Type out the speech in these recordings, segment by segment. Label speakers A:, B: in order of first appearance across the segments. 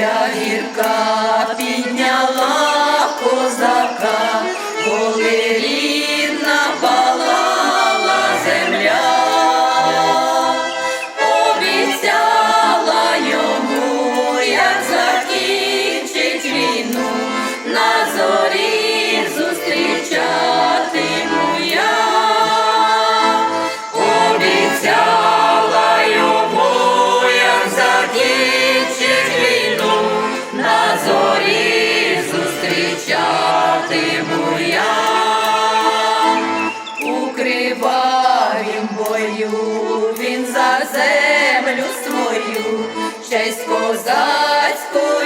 A: மகிழ்ச்சியாயிருக்கா ходитиму я у кривавім бою, він за землю свою, честь козацьку.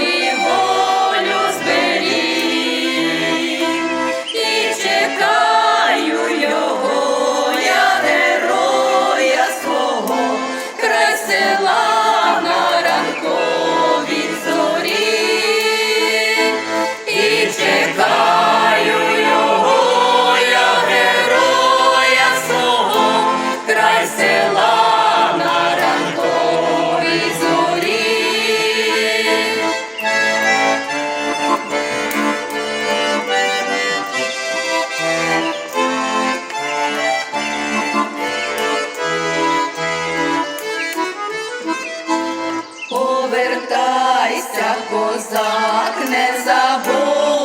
A: повертайся, козак, не забудь.